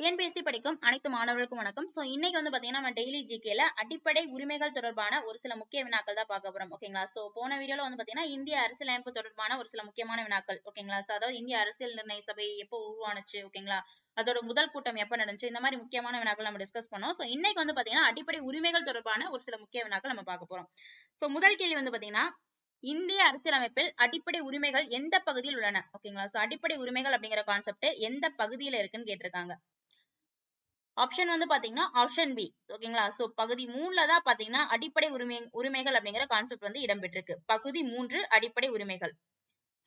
TNPSC படிக்கும் அனைத்து மாணவர்களுக்கும் வணக்கம். சோ இன்னைக்கு வந்து பார்த்தீங்கன்னா நம்ம டெய்லி ஜிகேல அடிப்படை உரிமைகள் தொடர்பான ஒரு சில முக்கிய வினாக்கள் தான் பார்க்க போறோம். ஓகேங்களா ஸோ போன வீடியோல வந்து பார்த்தீங்கன்னா இந்திய அரசியலமைப்பு தொடர்பான ஒரு சில முக்கியமான வினாக்கள். ஓகேங்களா ஸோ அதாவது இந்திய அரசியல் நிர்ணய சபை எப்போ உருவானுச்சு? ஓகேங்களா அதோட முதல் கூட்டம் எப்போ நடந்துச்சு? இந்த மாதிரி முக்கியமான வினாக்கள் நம்ம டிஸ்கஸ் பண்ணோம். சோ இன்னைக்கு வந்து பாத்தீங்கன்னா அடிப்படை உரிமைகள் தொடர்பான ஒரு சில முக்கிய வினாக்கள் நம்ம பார்க்க போறோம். சோ முதல் கேள்வி வந்து பாத்தீங்கன்னா இந்திய அரசியலமைப்பில் அடிப்படை உரிமைகள் எந்த பகுதியில் உள்ளன? ஓகேங்களா சோ அடிப்படை உரிமைகள் அப்படிங்கிற கான்செப்ட் எந்த பகுதியில இருக்குன்னு கேட்டிருக்காங்க. ஆப்ஷன் வந்து பாத்தீங்கன்னா ஆப்ஷன் பி ஓகேங்களா? சோ பகுதி மூணுல தான் பாத்தீங்கன்னா அடிப்படை உரிமை உரிமைகள் அப்படிங்கிற கான்செப்ட் வந்து இடம்பெற்றிருக்கு. பகுதி மூன்று அடிப்படை உரிமைகள்.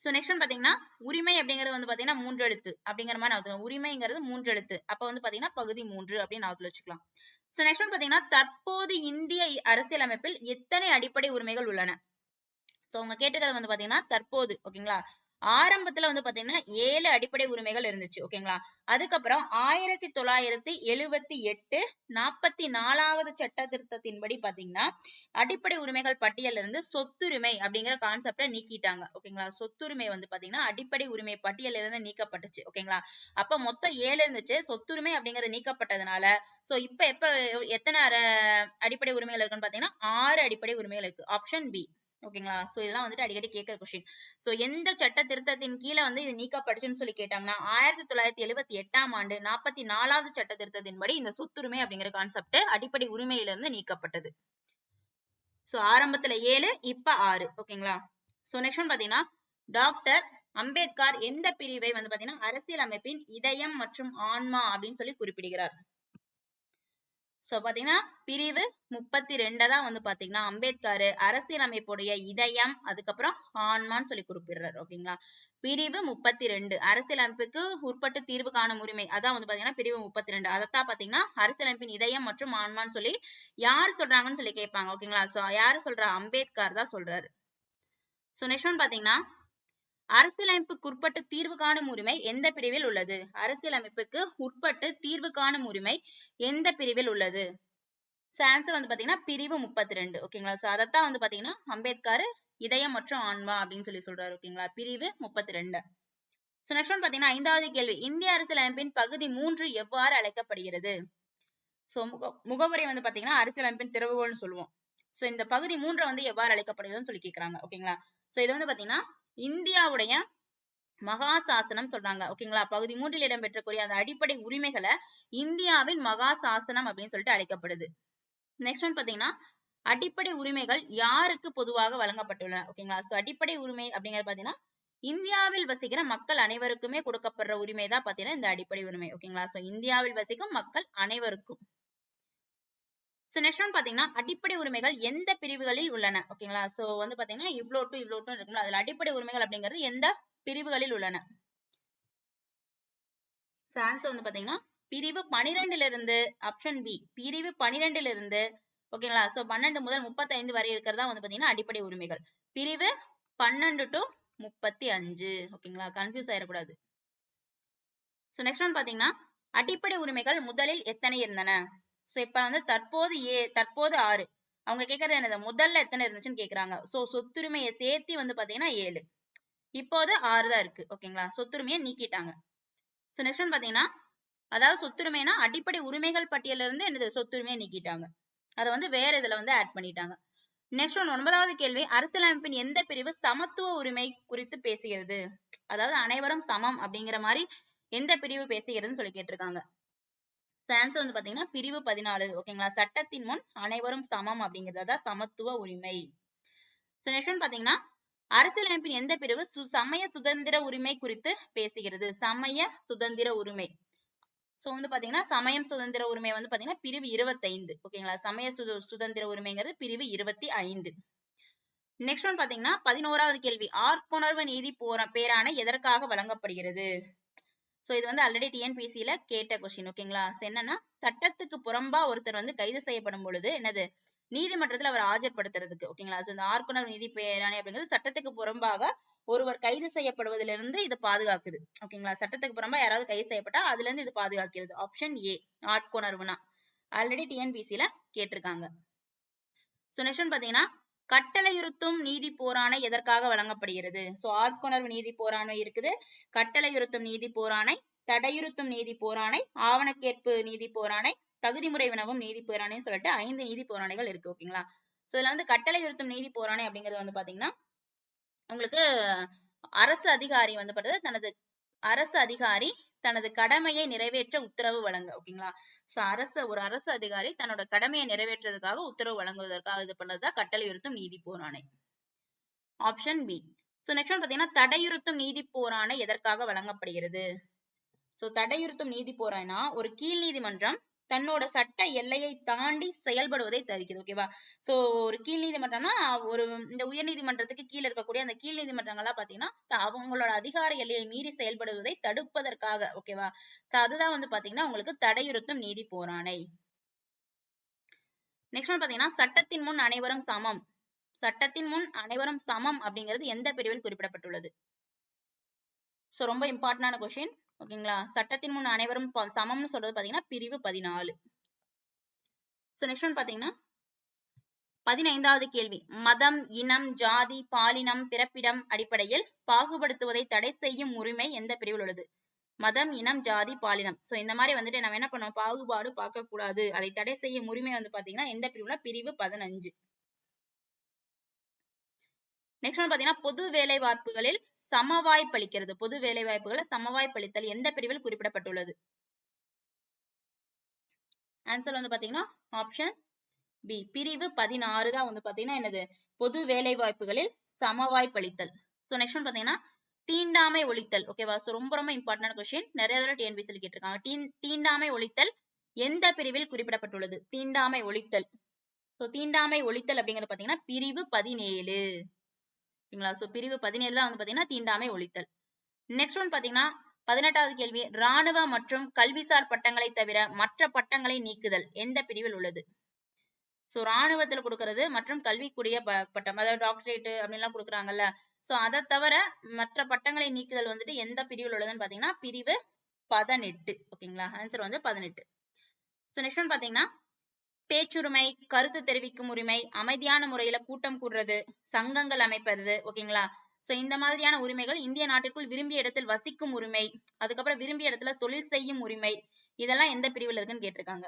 சோ நெக்ஸ்ட் ஒன் பாத்தீங்கன்னா உரிமை அப்படிங்கிறது வந்து பாத்தீங்கன்னா மூன்று எழுத்து அப்படிங்கிற மாதிரி நான் உரிமைங்கிறது மூன்று எழுத்து. அப்ப வந்து பாத்தீங்கன்னா பகுதி மூன்று அப்படின்னு நான் வச்சுக்கலாம். சோ நெக்ஸ்ட் ஒன் பாத்தீங்கன்னா தற்போது இந்திய அரசியலமைப்பில் எத்தனை அடிப்படை உரிமைகள் உள்ளன? சோ அவங்க கேட்டுக்கிறது வந்து பாத்தீங்கன்னா தற்போது ஓகேங்களா? ஆரம்பத்துல வந்து பாத்தீங்கன்னா ஏழு அடிப்படை உரிமைகள் இருந்துச்சு ஓகேங்களா? அதுக்கப்புறம் ஆயிரத்தி தொள்ளாயிரத்தி எழுவத்தி எட்டு நாற்பத்தி நாலாவது சட்ட திருத்தத்தின்படி பாத்தீங்கன்னா அடிப்படை உரிமைகள் பட்டியல இருந்து சொத்துரிமை அப்படிங்கிற கான்செப்ட நீக்கிட்டாங்க ஓகேங்களா? சொத்துரிமை வந்து பாத்தீங்கன்னா அடிப்படை உரிமை பட்டியல இருந்து நீக்கப்பட்டுச்சு ஓகேங்களா? அப்ப மொத்தம் ஏழு இருந்துச்சு சொத்துரிமை அப்படிங்கறது நீக்கப்பட்டதுனால சோ இப்ப எப்ப எத்தனை அடிப்படை உரிமைகள் இருக்குன்னு பாத்தீங்கன்னா ஆறு அடிப்படை உரிமைகள் இருக்கு ஆப்ஷன் பி ஓகேங்களா சோ இதெல்லாம் வந்துட்டு அடிக்கடி கேட்கிற கொஸ்டின் சோ எந்த சட்ட திருத்தத்தின் கீழே வந்து இது நீக்கப்பட்டுச்சுன்னு சொல்லி கேட்டாங்கன்னா ஆயிரத்தி தொள்ளாயிரத்தி எழுபத்தி எட்டாம் ஆண்டு நாற்பத்தி நாலாவது சட்ட திருத்தத்தின்படி இந்த சொத்துரிமை அப்படிங்கிற கான்செப்ட் அடிப்படை உரிமையிலிருந்து நீக்கப்பட்டது. சோ ஆரம்பத்துல ஏழு இப்ப ஆறு. ஓகேங்களா சோ நெக்ஸ்ட் ஒன் பாத்தீங்கன்னா டாக்டர் அம்பேத்கர் எந்த பிரிவை வந்து பாத்தீங்கன்னா அரசியல் அமைப்பின் இதயம் மற்றும் ஆன்மா அப்படின்னு சொல்லி குறிப்பிடுகிறார். சோ பாத்தீங்கன்னா பிரிவு முப்பத்தி ரெண்டை தான் வந்து பாத்தீங்கன்னா அம்பேத்கர் அரசியலமைப்புடைய இதயம் அதுக்கப்புறம் ஆன்மான்னு சொல்லி குறிப்பிடுறாரு ஓகேங்களா பிரிவு முப்பத்தி ரெண்டு அரசியலமைப்புக்கு உட்பட்டு தீர்வு காணும் உரிமை. அதான் வந்து பாத்தீங்கன்னா பிரிவு முப்பத்தி ரெண்டு அதைத்தான் பாத்தீங்கன்னா அரசியலமைப்பின் இதயம் மற்றும் ஆன்மான்னு சொல்லி யார் சொல்றாங்கன்னு சொல்லி கேட்பாங்க ஓகேங்களா சோ யாரு சொல்றா? அம்பேத்கர் தான் சொல்றாரு. சோ நெக்ஸ்ட் ஒன் பாத்தீங்கன்னா அரசியலமைப்புக்குட்பட்டு தீர்வு காணும் உரிமை எந்த பிரிவில் உள்ளது? அரசியலமைப்புக்கு உட்பட்டு தீர்வு காணும் உரிமை எந்த பிரிவில் உள்ளது? ஆன்சர் வந்து பாத்தீங்கன்னா பிரிவு முப்பத்தி ரெண்டு ஓகேங்களா சோ அதத்தான் வந்து பாத்தீங்கன்னா அம்பேத்கர் இதயம் மற்றும் ஆன்மா அப்படின்னு சொல்லி சொல்றாரு. ஓகேங்களா பிரிவு முப்பத்தி ரெண்டு சோ நெக்ஸ்ட் ஒன் பாத்தீங்கன்னா ஐந்தாவது கேள்வி. இந்திய அரசியலமைப்பின் பகுதி மூன்று எவ்வாறு அழைக்கப்படுகிறது? சோ முக முகவரி வந்து பாத்தீங்கன்னா அரசியலமைப்பின் திறவுகோல்னு சொல்லுவோம். சோ இந்த பகுதி மூன்றை வந்து எவ்வாறு அழைக்கப்படுகிறதுன்னு சொல்லி கேக்குறாங்க. ஓகேங்களா சோ இது வந்து பாத்தீங்கன்னா இந்தியாவுடைய மகா சாசனம் சொல்றாங்க. ஓகேங்களா? பகுதி மூன்றில் இடம்பெற்றக்கூடிய அந்த அடிப்படை உரிமைகளை இந்தியாவின் மகா சாசனம் அப்படின்னு சொல்லிட்டு அழைக்கப்படுது. நெக்ஸ்ட் ஒன் பாத்தீங்கன்னா அடிப்படை உரிமைகள் யாருக்கு பொதுவாக வழங்கப்பட்டுள்ளன? ஓகேங்களா? சோ அடிப்படை உரிமை அப்படிங்கிறது பாத்தீங்கன்னா இந்தியாவில் வசிக்கிற மக்கள் அனைவருக்குமே கொடுக்கப்படுற உரிமை தான் பாத்தீங்கன்னா இந்த அடிப்படை உரிமை. ஓகேங்களா? சோ இந்தியாவில் வசிக்கும் மக்கள் அனைவருக்கும். சோ நெக்ஸ்ட் ஒன் பாத்தீங்கன்னா அடிப்படை உரிமைகள் எந்த பிரிவுகளில் உள்ளன? ஓகேங்களா? சோ வந்து பாத்தீங்கன்னா இவ்ளோ டு இவ்ளோ டு இருக்கும்ல அதுல அடிப்படை உரிமைகள் அப்படிங்கிறது எந்த பிரிவுகளில் உள்ளன? ஆன்சர் வந்து பாத்தீங்கன்னா பிரிவு பனிரெண்டுல இருந்து ஆப்ஷன் பி பிரிவு பனிரெண்டுல இருந்து ஓகேங்களா? சோ பன்னெண்டு முதல் முப்பத்தைந்து வரை இருக்கிறதா வந்து பாத்தீங்கன்னா அடிப்படை உரிமைகள். பிரிவு பன்னெண்டு டு முப்பத்தி அஞ்சு ஓகேங்களா? கன்ஃபியூஸ் ஆயிடக்கூடாது. சோ நெக்ஸ்ட் ஒன் பாத்தீங்கன்னா அடிப்படை உரிமைகள் முதலில் எத்தனை இருந்தன? சோ இப்ப வந்து தற்போது ஏ தற்போது ஆறு. அவங்க கேக்குறது என்னது? முதல்ல எத்தனை இருந்துச்சுன்னு கேக்குறாங்க. சோ சொத்துரிமையை சேர்த்து வந்து பாத்தீங்கன்னா ஏழு. இப்போது ஆறு தான் இருக்கு. ஓகேங்களா? சொத்துரிமையை நீக்கிட்டாங்க. சோ நெக்ஸ்ட் ஒன் பாத்தீங்கன்னா அதாவது சொத்துரிமைனா அடிப்படை உரிமைகள் பட்டியல இருந்து என்னது? சொத்துரிமையை நீக்கிட்டாங்க. அதை வந்து வேற இதுல வந்து ஆட் பண்ணிட்டாங்க. நெக்ஸ்ட் ஒன் ஒன்பதாவது கேள்வி. அரசியலமைப்பின் எந்த பிரிவு சமத்துவ உரிமை குறித்து பேசுகிறது? அதாவது அனைவரும் சமம் அப்படிங்கிற மாதிரி எந்த பிரிவு பேசுகிறதுன்னு சொல்லி கேட்டிருக்காங்க. ஆன்சர் வந்து பாத்தீங்கன்னா பிரிவு பதினாலு ஓகேங்களா சட்டத்தின் முன் அனைவரும் சமம் அப்படிங்கிறது சமத்துவ உரிமை. நெக்ஸ்ட் பாத்தீங்கன்னா அரசியலமைப்பின் எந்த பிரிவு சமய சுதந்திர உரிமை குறித்து பேசுகிறது? சமய சுதந்திர உரிமை. சோ வந்து பாத்தீங்கன்னா சமயம் சுதந்திர உரிமை வந்து பாத்தீங்கன்னா பிரிவு இருபத்தைந்து ஓகேங்களா சமய சுத சுதந்திர உரிமைங்கிறது பிரிவு இருபத்தி ஐந்து நெக்ஸ்ட் ஒன் பாத்தீங்கன்னா பதினோராவது கேள்வி. ஆர்ப்புணர்வு நீதி போற பேரான எதற்காக வழங்கப்படுகிறது? ஸோ இது வந்து ஆல்ரெடி டிஎன்பிசில கேட்ட கொஸ்டின் ஓகேங்களா என்னன்னா சட்டத்துக்கு புறம்பா ஒருத்தர் வந்து கைது செய்யப்படும் பொழுது என்னது? நீதிமன்றத்தில் அவர் ஆஜர்படுத்துறதுக்கு ஓகேங்களா ஸோ இந்த ஆர்க்குணர் நீதி பேராணி அப்படிங்கிறது சட்டத்துக்கு புறம்பாக ஒருவர் கைது செய்யப்படுவதிலிருந்து இது பாதுகாக்குது ஓகேங்களா சட்டத்துக்கு புறம்பா யாராவது கைது செய்யப்பட்டா அதுல இருந்து இது பாதுகாக்கிறது. Option A ஆட்கொணர்வுனா. ஆல்ரெடி டிஎன்பிசியில கேட்டிருக்காங்க. சோ நெக்ஸ்ட் பாத்தீங்கன்னா கட்டளையுறுத்தும் நீதி போராணை எதற்காக வழங்கப்படுகிறது? சோ ஆட்கொணர்வு நீதி போராணை இருக்குது. கட்டளையுறுத்தும் நீதி போராணை தடையுறுத்தும் நீதி போராணை ஆவணக்கேற்பு நீதி போராணை தகுதிமுறை வினவும் நீதி போராணைன்னு சொல்லிட்டு ஐந்து நீதி போராணைகள் இருக்கு ஓகேங்களா சோ இதுல வந்து கட்டளையுறுத்தும் நீதி போராணை அப்படிங்கிறது வந்து பாத்தீங்கன்னா உங்களுக்கு அரசு அதிகாரி வந்து பார்த்தது தனது அரசு அதிகாரி தனது கடமையை நிறைவேற்ற உத்தரவு வழங்க ஓகேங்களா? சோ அரசு ஒரு அரசு அதிகாரி தன்னோட கடமையை நிறைவேற்றுறதுக்காக உத்தரவு வழங்குவதற்காக இது பண்ணதுதான் கட்டளையுறுத்தும் நீதி போராணை. ஆப்ஷன் பி சோ நெக்ஸ்ட் பாத்தீங்கன்னா தடையுறுத்தும் நீதி போராணை எதற்காக வழங்கப்படுகிறது? சோ தடையுறுத்தும் நீதி போராய்னா ஒரு கீழ் நீதிமன்றம் தன்னோட சட்ட எல்லையை தாண்டி செயல்படுவதை தடுக்கிறது ஓகேவா சோ ஒரு கீழ் நீதிமன்றம்னா ஒரு இந்த உயர் நீதிமன்றத்துக்கு கீழே இருக்கக்கூடிய அந்த கீழ் நீதிமன்றங்கள்லாம் பாத்தீங்கன்னா அவங்களோட அதிகார எல்லையை மீறி செயல்படுவதை தடுப்பதற்காக ஓகேவா சோ அதுதான் வந்து பாத்தீங்கன்னா உங்களுக்கு தடையுறுத்தும் நீதி போராணை. நெக்ஸ்ட் ஒன் பாத்தீங்கன்னா சட்டத்தின் முன் அனைவரும் சமம். சட்டத்தின் முன் அனைவரும் சமம் அப்படிங்கிறது எந்த பிரிவில் குறிப்பிடப்பட்டுள்ளது? ஸோ ரொம்ப இம்பார்ட்டன்டான கொஸ்டின் ஓகேங்களா சட்டத்தின் முன் அனைவரும் சமம்னு சொல்றது பாத்தீங்கன்னா பிரிவு பதினாலு. ஸோ நெக்ஸ்ட் ஒன் பாத்தீங்கன்னா பதினைந்தாவது கேள்வி. மதம் இனம் ஜாதி பாலினம் பிறப்பிடம் அடிப்படையில் பாகுபடுத்துவதை தடை செய்யும் உரிமை எந்த பிரிவில் உள்ளது? மதம் இனம் ஜாதி பாலினம். சோ இந்த மாதிரி வந்துட்டு நம்ம என்ன பண்ணுவோம்? பாகுபாடு பார்க்க கூடாது அதை தடை செய்யும் உரிமை வந்து பாத்தீங்கன்னா எந்த பிரிவுல பிரிவு பதினஞ்சு. நெக்ஸ்ட் வந்து பாத்தீங்கன்னா பொது வேலை வாய்ப்புகளில் சமவாய்ப்பளிக்கிறது. பொது வேலை வாய்ப்புகளை சமவாய்ப்பளித்தல் எந்த பிரிவில் குறிப்பிடப்பட்டுள்ளது? ஆன்சர் வந்து பாத்தீங்கன்னா ஆப்ஷன் பி பிரிவு பதினாறு தான் வந்து பாத்தீங்கன்னா என்னது? பொது வேலை வாய்ப்புகளில் சமவாய்ப்பளித்தல். ஸோ நெக்ஸ்ட் வந்து பாத்தீங்கன்னா தீண்டாமை ஒழித்தல். ஓகேவா ஸோ ரொம்ப ரொம்ப இம்பார்ட்டன்ட் கொஸ்டின் நிறைய தடவை டிஎன்பிசியில் கேட்டிருக்காங்க. தீண்டாமை ஒழித்தல் எந்த பிரிவில் குறிப்பிடப்பட்டுள்ளது? தீண்டாமை ஒழித்தல். ஸோ தீண்டாமை ஒழித்தல் அப்படிங்கிறது பாத்தீங்கன்னா பிரிவு பதினேழு. ஓகேங்களா? சோ பிரிவு பதினேழு தான் வந்து பாத்தீங்கன்னா தீண்டாமை ஒழித்தல். நெக்ஸ்ட் ஒன் பாத்தீங்கன்னா பதினெட்டாவது கேள்வி ராணுவ மற்றும் கல்விசார் பட்டங்களை தவிர மற்ற பட்டங்களை நீக்குதல். எந்த பிரிவில் உள்ளது? சோ ராணுவத்துல கொடுக்கறது மற்றும் கல்விக்குரிய பட்டம் அதாவது டாக்டரேட் அப்படின்லாம் கொடுக்குறாங்கல்ல. சோ அதை தவிர மற்ற பட்டங்களை நீக்குதல் வந்துட்டு எந்த பிரிவில் உள்ளதுன்னு பாத்தீங்கன்னா பிரிவு பதினெட்டு. ஓகேங்களா? ஆன்சர் வந்து பதினெட்டு. சோ நெக்ஸ்ட் ஒன் பாத்தீங்கன்னா பேச்சுரிமை கருத்து தெரிவிக்கும் உரிமை அமைதியான முறையில கூட்டம் கூடுறது சங்கங்கள் அமைப்பது ஓகேங்களா சோ இந்த மாதிரியான உரிமைகள் இந்திய நாட்டிற்குள் விரும்பிய இடத்தில் வசிக்கும் உரிமை அதுக்கப்புறம் விரும்பிய இடத்துல தொழில் செய்யும் உரிமை இதெல்லாம் எந்த பிரிவுல இருக்குன்னு கேட்டிருக்காங்க.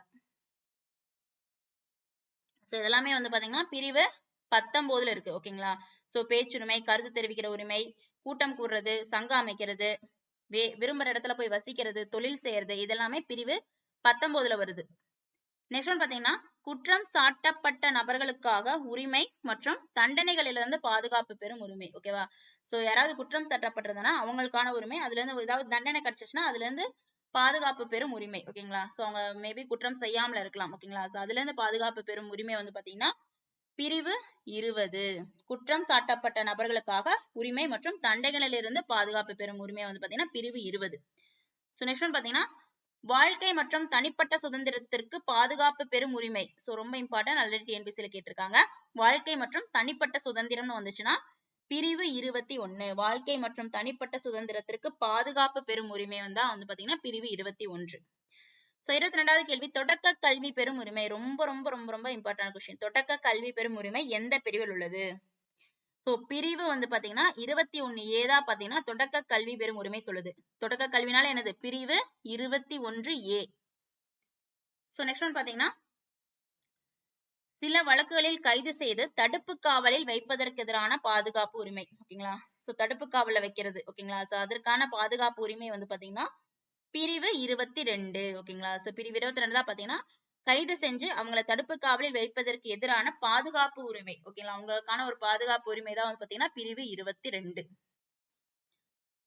சோ இதெல்லாமே வந்து பாத்தீங்கன்னா பிரிவு பத்தொன்பதுல இருக்கு ஓகேங்களா சோ பேச்சுரிமை கருத்து தெரிவிக்கிற உரிமை கூட்டம் கூடுறது சங்கம் அமைக்கிறது வே விரும்புற இடத்துல போய் வசிக்கிறது தொழில் செய்யறது இதெல்லாமே பிரிவு பத்தொன்பதுல வருது. நெக்ஸ்ட் ஒன் பாத்தீங்கன்னா குற்றம் சாட்டப்பட்ட நபர்களுக்காக உரிமை மற்றும் தண்டனைகளிலிருந்து பாதுகாப்பு பெறும் உரிமை ஓகேவா சோ யாராவது குற்றம் சாட்டப்பட்டிருந்தனா அவங்களுக்கான உரிமை அதுல இருந்து ஏதாவது தண்டனை கிடைச்சிச்சுன்னா அதுல இருந்து பாதுகாப்பு பெறும் உரிமை ஓகேங்களா சோ அவங்க மேபி குற்றம் செய்யாமல இருக்கலாம் ஓகேங்களா சோ அதுல இருந்து பாதுகாப்பு பெறும் உரிமை வந்து பாத்தீங்கன்னா பிரிவு இருபது குற்றம் சாட்டப்பட்ட நபர்களுக்காக உரிமை மற்றும் தண்டைகளிலிருந்து பாதுகாப்பு பெறும் உரிமை வந்து பாத்தீங்கன்னா பிரிவு இருபது சோ நெக்ஸ்ட் ஒன் பாத்தீங்கன்னா வாழ்க்கை மற்றும் தனிப்பட்ட சுதந்திரத்திற்கு பாதுகாப்பு பெறும் உரிமை. சோ ரொம்ப இம்பார்ட்டன்ட் ஆல்ரெடி டிஎன்பிசில கேட்டிருக்காங்க. வாழ்க்கை மற்றும் தனிப்பட்ட சுதந்திரம்னு வந்துச்சுன்னா பிரிவு இருபத்தி ஒண்ணு வாழ்க்கை மற்றும் தனிப்பட்ட சுதந்திரத்திற்கு பாதுகாப்பு பெறும் உரிமை வந்தா வந்து பாத்தீங்கன்னா பிரிவு இருபத்தி ஒன்று. சோ இருபத்தி ரெண்டாவது கேள்வி தொடக்க கல்வி பெறும் உரிமை. ரொம்ப ரொம்ப ரொம்ப ரொம்ப இம்பார்ட்டன்ட் கொஸ்டின் தொடக்க கல்வி பெறும் உரிமை எந்த பிரிவில் உள்ளது? ஸோ பிரிவு வந்து பாத்தீங்கன்னா இருபத்தி ஒன்னு ஏதா பாத்தீங்கன்னா தொடக்க கல்வி பெறும் உரிமை சொல்லுது. தொடக்க கல்வினால என்னது? பிரிவு இருபத்தி ஒன்று ஏ. சோ நெக்ஸ்ட் ஒன் பாத்தீங்கன்னா சில வழக்குகளில் கைது செய்து தடுப்பு காவலில் வைப்பதற்கு எதிரான பாதுகாப்பு உரிமை. ஓகேங்களா? சோ தடுப்பு காவல்ல வைக்கிறது. ஓகேங்களா? சோ அதற்கான பாதுகாப்பு உரிமை வந்து பாத்தீங்கன்னா பிரிவு இருபத்தி ரெண்டு. ஓகேங்களா? சோ பிரிவு இருபத்தி ரெண்டு தான் பாத்தீங்கன்னா கைது செஞ்சு அவங்கள தடுப்பு காவலில் வைப்பதற்கு எதிரான பாதுகாப்பு உரிமை. ஓகேங்களா அவங்களுக்கான ஒரு பாதுகாப்பு உரிமை தான் வந்து பாத்தீங்கன்னா பிரிவு இருபத்தி ரெண்டு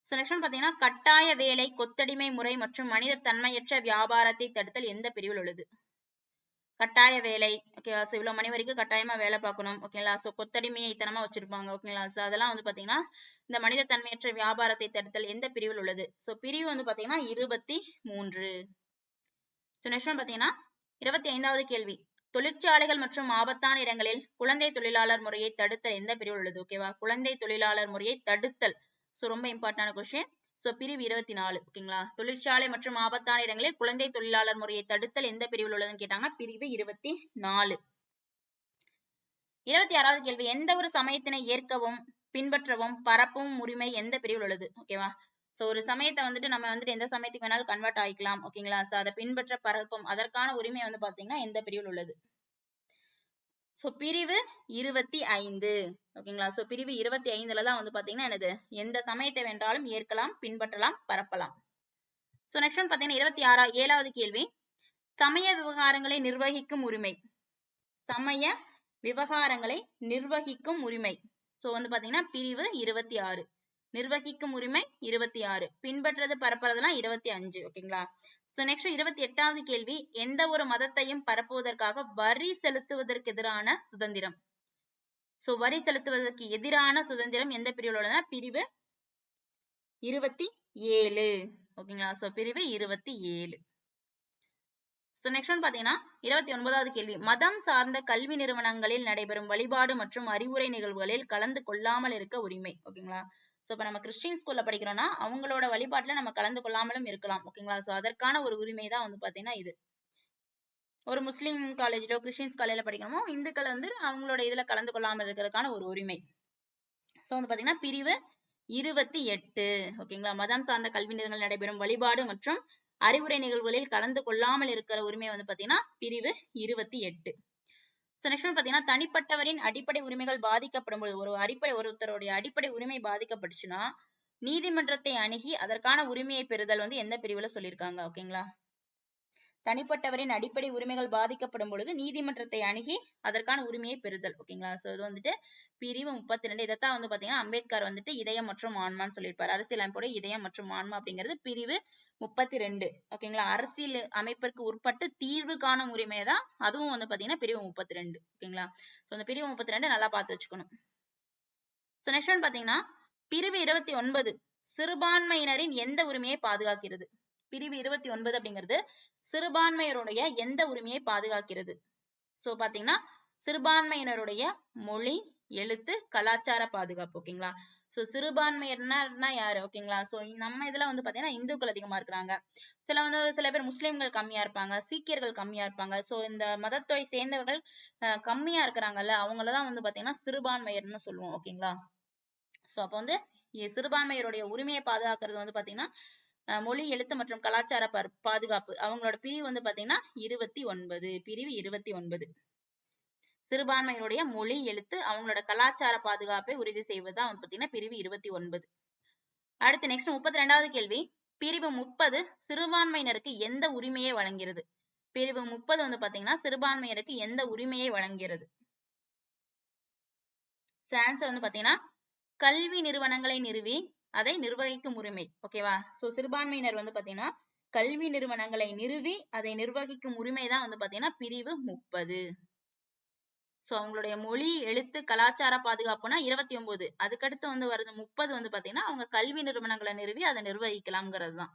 சோ பாத்தீங்கன்னா கட்டாய வேலை கொத்தடிமை முறை மற்றும் மனித தன்மையற்ற வியாபாரத்தை தடுத்தல் எந்த பிரிவில் உள்ளது? கட்டாய வேலை ஓகேவா சோ இவ்வளவு மணி வரைக்கும் கட்டாயமா வேலை பார்க்கணும் ஓகேங்களா சோ கொத்தடிமையை தனமா வச்சிருப்பாங்க ஓகேங்களா சோ அதெல்லாம் வந்து பாத்தீங்கன்னா இந்த மனித தன்மையற்ற வியாபாரத்தை தடுத்தல் எந்த பிரிவில் உள்ளது? சோ பிரிவு வந்து பாத்தீங்கன்னா இருபத்தி மூன்று. சோ நெக்ஸ்ட் பாத்தீங்கன்னா இருபத்தி ஐந்தாவது கேள்வி. தொழிற்சாலைகள் மற்றும் ஆபத்தான இடங்களில் குழந்தை தொழிலாளர் முறையை தடுத்தல் எந்த பிரிவில் உள்ளது? ஓகேவா குழந்தை தொழிலாளர் முறையை தடுத்தல். ஸோ ரொம்ப இம்பார்ட்டன்டான கொஸ்டின் ஸோ பிரிவு இருபத்தி நாலு ஓகேங்களா தொழிற்சாலை மற்றும் ஆபத்தான இடங்களில் குழந்தை தொழிலாளர் முறையை தடுத்தல் எந்த பிரிவில் உள்ளதுன்னு கேட்டாங்கன்னா பிரிவு இருபத்தி நாலு இருபத்தி ஆறாவது கேள்வி. எந்த ஒரு சமயத்தினை ஏற்கவும் பின்பற்றவும் பரப்பவும் உரிமை எந்த பிரிவில் உள்ளது? ஓகேவா சோ ஒரு சமயத்தை வந்துட்டு நம்ம வந்துட்டு எந்த சமயத்துக்கு வேணாலும் கன்வெர்ட் ஆயிக்கலாம் ஓகேங்களா சோ அதை பின்பற்ற பரப்பும். அதற்கான உரிமை வந்து பாத்தீங்கன்னா எந்த பிரிவில் உள்ளது? சோ பிரிவு இருபத்தி ஐந்து ஓகேங்களா சோ பிரிவு இருபத்தி ஐந்துல தான் வந்து பாத்தீங்கன்னா என்னது? எந்த சமயத்தை வென்றாலும் ஏற்கலாம் பின்பற்றலாம் பரப்பலாம். சோ நெக்ஸ்ட் ஒன் பாத்தீங்கன்னா இருபத்தி ஆறா ஏழாவது கேள்வி. சமய விவகாரங்களை நிர்வகிக்கும் உரிமை. சமய விவகாரங்களை நிர்வகிக்கும் உரிமை. சோ வந்து பாத்தீங்கன்னா பிரிவு இருபத்தி ஆறு. நிர்வகிக்கும் உரிமை இருபத்தி ஆறு பின்பற்றது பரப்புறதுலாம் இருபத்தி அஞ்சு ஓகேங்களா சோ நெக்ஸ்ட் இருபத்தி எட்டாவது கேள்வி எந்த ஒரு மதத்தையும் பரப்புவதற்காக வரி செலுத்துவதற்கு எதிரான சுதந்திரம்? சோ வரி செலுத்துவதற்கு எதிரான சுதந்திரம் எந்த பிரிவில் உள்ளதுன்னா பிரிவு இருபத்தி ஏழு ஓகேங்களா சோ பிரிவு இருபத்தி ஏழு சோ நெக்ஸ்ட் ஒன் பாத்தீங்கன்னா இருபத்தி ஒன்பதாவது கேள்வி மதம் சார்ந்த கல்வி நிறுவனங்களில் நடைபெறும் வழிபாடு மற்றும் அறிவுரை நிகழ்வுகளில் கலந்து கொள்ளாமல் இருக்க உரிமை ஓகேங்களா சோ இப்ப நம்ம கிறிஸ்டின் ஸ்கூல்ல படிக்கிறோம்னா அவங்களோட வழிபாட்டுல நம்ம கலந்து கொள்ளாமலும் இருக்கலாம் ஓகேங்களா சோ அதற்கான ஒரு உரிமை தான் வந்து பாத்தீங்கன்னா இது. ஒரு முஸ்லீம் காலேஜ்லயோ கிறிஸ்டின்ஸ் காலேஜ்ல படிக்கிறோமோ இந்துக்கள் வந்து அவங்களோட இதுல கலந்து கொள்ளாமல் இருக்கிறதுக்கான ஒரு உரிமை. சோ வந்து பாத்தீங்கன்னா பிரிவு இருபத்தி எட்டு ஓகேங்களா மதம் சார்ந்த கல்வி நிறுவனங்கள் நடைபெறும் வழிபாடு மற்றும் அறிவுரை நிகழ்வுகளில் கலந்து கொள்ளாமல் இருக்கிற உரிமை வந்து பாத்தீங்கன்னா பிரிவு இருபத்தி எட்டு. ஸோ நெக்ஸ்ட் பார்த்தீங்கன்னா பாத்தீங்கன்னா தனிப்பட்டவரின் அடிப்படை உரிமைகள் பாதிக்கப்படும் போது ஒரு அடிப்படை ஒருத்தருடைய அடிப்படை உரிமை பாதிக்கப்பட்டுச்சுன்னா நீதிமன்றத்தை அணுகி அதற்கான உரிமையை பெறுதல் வந்து எந்த பிரிவுல சொல்லியிருக்காங்க ஓகேங்களா தனிப்பட்டவரின் அடிப்படை உரிமைகள் பாதிக்கப்படும் பொழுது நீதிமன்றத்தை அணுகி அதற்கான உரிமையை பெறுதல். ஓகேங்களா ஸோ இது வந்துட்டு பிரிவு முப்பத்தி ரெண்டு இதைத்தான் வந்து பாத்தீங்கன்னா அம்பேத்கர் வந்துட்டு இதயம் மற்றும் ஆன்மான்னு சொல்லியிருப்பார். அரசியல் அமைப்போட இதயம் மற்றும் ஆன்மா அப்படிங்கிறது பிரிவு முப்பத்தி ரெண்டு ஓகேங்களா அரசியல் அமைப்பிற்கு உட்பட்டு தீர்வு காணும் உரிமை தான் அதுவும் வந்து பாத்தீங்கன்னா பிரிவு முப்பத்தி ரெண்டு ஓகேங்களா ஸோ இந்த பிரிவு முப்பத்தி ரெண்டு நல்லா பார்த்து வச்சுக்கணும். சோ நெக்ஸ்ட் ஒன் பாத்தீங்கன்னா பிரிவு இருபத்தி ஒன்பது சிறுபான்மையினரின் எந்த உரிமையை பாதுகாக்கிறது? பிரிவு இருபத்தி ஒன்பது அப்படிங்கிறது சிறுபான்மையினருடைய எந்த உரிமையை பாதுகாக்கிறது? சோ பாத்தீங்கன்னா சிறுபான்மையினருடைய மொழி எழுத்து கலாச்சார பாதுகாப்பு ஓகேங்களா சோ சிறுபான்மையினர்னா யாரு? ஓகேங்களா சோ நம்ம இதுல வந்து பாத்தீங்கன்னா இந்துக்கள் அதிகமா இருக்கிறாங்க. சில வந்து சில பேர் முஸ்லிம்கள் கம்மியா இருப்பாங்க சீக்கியர்கள் கம்மியா இருப்பாங்க. சோ இந்த மதத்தை சேர்ந்தவர்கள் அஹ் கம்மியா இருக்கிறாங்கல்ல அவங்களதான் வந்து பாத்தீங்கன்னா சிறுபான்மையர்னு சொல்லுவோம் ஓகேங்களா சோ அப்ப வந்து சிறுபான்மையருடைய உரிமையை பாதுகாக்கிறது வந்து பாத்தீங்கன்னா மொழி எழுத்து மற்றும் கலாச்சார பாதுகாப்பு. அவங்களோட பிரிவு வந்து பாத்தீங்கன்னா இருபத்தி ஒன்பது பிரிவு இருபத்தி ஒன்பது. சிறுபான்மையினுடைய மொழி எழுத்து அவங்களோட கலாச்சார பாதுகாப்பை உறுதி செய்வதுதான் வந்து பாத்தீங்கன்னா பிரிவு இருபத்தி ஒன்பது. அடுத்து நெக்ஸ்ட் முப்பத்தி ரெண்டாவது கேள்வி. பிரிவு முப்பது சிறுபான்மையினருக்கு எந்த உரிமையை வழங்குகிறது பிரிவு முப்பது வந்து பாத்தீங்கன்னா சிறுபான்மையினருக்கு எந்த உரிமையை வழங்குகிறது ஆன்சர் வந்து பாத்தீங்கன்னா கல்வி நிறுவனங்களை நிறுவி அதை நிர்வகிக்கும் உரிமை ஓகேவா சோ சிறுபான்மையினர் வந்து பாத்தீங்கன்னா கல்வி நிறுவனங்களை நிறுவி அதை நிர்வகிக்கும் உரிமை தான் வந்து பாத்தீங்கன்னா பிரிவு முப்பது. சோ அவங்களுடைய மொழி எழுத்து கலாச்சார பாதுகாப்புனா இருபத்தி ஒன்பது அதுக்கடுத்து வந்து வருது முப்பது வந்து பாத்தீங்கன்னா அவங்க கல்வி நிறுவனங்களை நிறுவி அதை நிர்வகிக்கலாம்ங்கிறது தான்.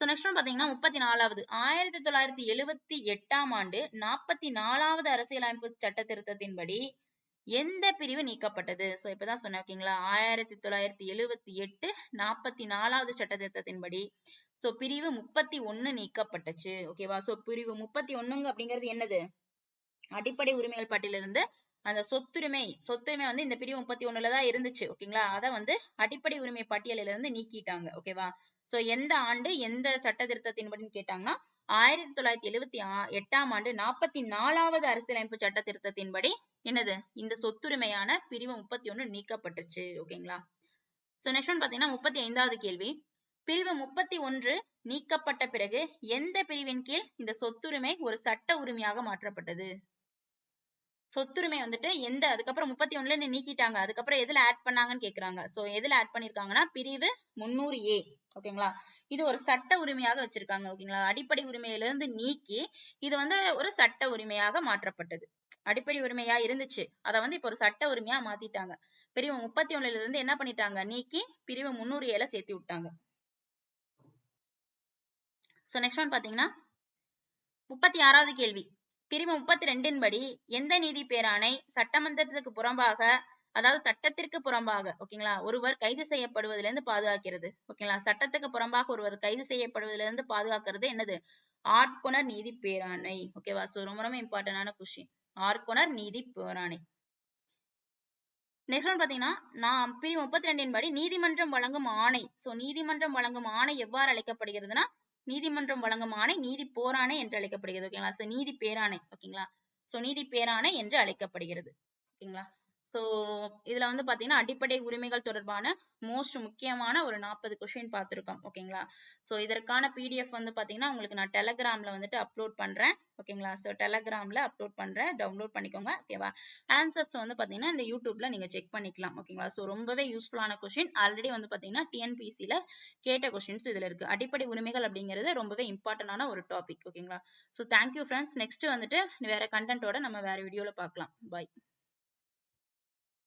ஸோ நெக்ஸ்ட் பாத்தீங்கன்னா முப்பத்தி நாலாவது ஆயிரத்தி தொள்ளாயிரத்தி எழுவத்தி எட்டாம் ஆண்டு நாற்பத்தி நாலாவது அரசியலமைப்பு சட்ட திருத்தத்தின்படி எந்த பிரிவு நீக்கப்பட்டது? சோ இப்பதான் சொன்னேன் ஓகேங்களா? ஆயிரத்தி தொள்ளாயிரத்தி எழுவத்தி எட்டு நாற்பத்தி நாலாவது சட்ட திருத்தத்தின்படி சோ பிரிவு முப்பத்தி ஒண்ணு நீக்கப்பட்டுச்சு ஓகேவா? சோ பிரிவு முப்பத்தி ஒண்ணுங்க அப்படிங்கிறது என்னது? அடிப்படை உரிமைகள் பட்டியலிருந்து அந்த சொத்துரிமை சொத்துரிமை வந்து இந்த பிரிவு முப்பத்தி ஒண்ணுல தான் இருந்துச்சு ஓகேங்களா? அத வந்து அடிப்படை உரிமை பட்டியலில இருந்து நீக்கிட்டாங்க ஓகேவா? சோ எந்த ஆண்டு எந்த சட்ட திருத்தத்தின்படின்னு கேட்டாங்கன்னா ஆயிரத்தி தொள்ளாயிரத்தி எழுவத்தி ஆ- எட்டாம் ஆண்டு நாற்பத்தி நாலாவது அரசியலமைப்பு சட்ட திருத்தத்தின்படி என்னது? இந்த சொத்துரிமையான பிரிவு முப்பத்தி ஒண்ணு நீக்கப்பட்டுச்சு ஓகேங்களா? சோ நெக்ஸ்ட் ஒன் பாத்தீங்கன்னா முப்பத்தி ஐந்தாவது கேள்வி. பிரிவு முப்பத்தி ஒன்று நீக்கப்பட்ட பிறகு எந்த பிரிவின் கீழ் இந்த சொத்துரிமை ஒரு சட்ட உரிமையாக மாற்றப்பட்டது? சொத்துரிமை வந்துட்டு எந்த அதுக்கப்புறம் முப்பத்தி ஒண்ணுல இருந்து நீக்கிட்டாங்க. அதுக்கப்புறம் எதுல ஆட் பண்ணாங்கன்னு கேக்குறாங்க. சோ எதுல ஆட் பண்ணிருக்காங்கன்னா பிரிவு முன்னூறு ஏ ஓகேங்களா இது ஒரு சட்ட உரிமையாக வச்சிருக்காங்க. ஓகேங்களா அடிப்படை உரிமையில இருந்து நீக்கி இது வந்து ஒரு சட்ட உரிமையாக மாற்றப்பட்டது. அடிப்படை உரிமையா இருந்துச்சு. அத வந்து இப்ப ஒரு சட்ட உரிமையா மாத்திட்டாங்க. பிரிவு முப்பத்தி ஒண்ணுல இருந்து என்ன பண்ணிட்டாங்க? நீக்கி பிரிவு முன்னூறு ஏல சேர்த்து விட்டாங்க. சோ நெக்ஸ்ட் ஒன் பாத்தீங்கன்னா முப்பத்தி ஆறாவது கேள்வி. பிரிவு முப்பத்தி ரெண்டின் படி எந்த நீதி பேராணை சட்டமன்றத்துக்கு புறம்பாக அதாவது சட்டத்திற்கு புறம்பாக ஓகேங்களா ஒருவர் கைது செய்யப்படுவதிலிருந்து பாதுகாக்கிறது. ஓகேங்களா சட்டத்துக்கு புறம்பாக ஒருவர் கைது செய்யப்படுவதிலிருந்து பாதுகாக்கிறது என்னது? ஆட்கொணர் நீதி பேராணை. ஓகேவா? சோ ரொம்ப ரொம்ப இம்பார்ட்டன்டான கொஸ்டின் ஆட்கொணர் நீதி பேராணை. நெக்ஸ்ட் ஒன் பாத்தீங்கன்னா நான் பிரிவு முப்பத்தி ரெண்டின் படி நீதிமன்றம் வழங்கும் ஆணை. சோ நீதிமன்றம் வழங்கும் ஆணை எவ்வாறு அழைக்கப்படுகிறதுனா நீதிமன்றம் வழங்கும் ஆணை நீதி போராணை என்று அழைக்கப்படுகிறது. ஓகேங்களா சோ நீதி பேராணை ஓகேங்களா சோ நீதி பேராணை என்று அழைக்கப்படுகிறது. ஓகேங்களா ஸோ இதுல வந்து பாத்தீங்கன்னா அடிப்படை உரிமைகள் தொடர்பான மோஸ்ட் முக்கியமான ஒரு நாற்பது கொஸ்டின் பார்த்துருக்கோம் ஓகேங்களா ஸோ இதற்கான பிடிஎஃப் வந்து பாத்தீங்கன்னா உங்களுக்கு நான் டெலகிராம்ல வந்துட்டு அப்லோட் பண்றேன். ஓகேங்களா ஸோ டெலகிராம்ல அப்லோட் பண்றேன். டவுன்லோட் பண்ணிக்கோங்க. ஓகேவா ஆன்சர்ஸ் வந்து பாத்தீங்கன்னா இந்த யூடியூப்ல நீங்க செக் பண்ணிக்கலாம். ஓகேங்களா ஸோ ரொம்பவே யூஸ்ஃபுல்லான கொஸ்டின் ஆல்ரெடி வந்து பாத்தீங்கன்னா டிஎன்பிசியில கேட்ட கொஸ்டின்ஸ் இதுல இருக்கு. அடிப்படை உரிமைகள் அப்படிங்கிறது ரொம்பவே இம்பார்ட்டன்டான ஒரு டாபிக் ஓகேங்களா ஸோ தேங்க்யூ ஃப்ரெண்ட்ஸ் நெக்ஸ்ட் வந்துட்டு வேற கண்டென்ட்டோட நம்ம வேற வீடியோல பார்க்கலாம் பாய்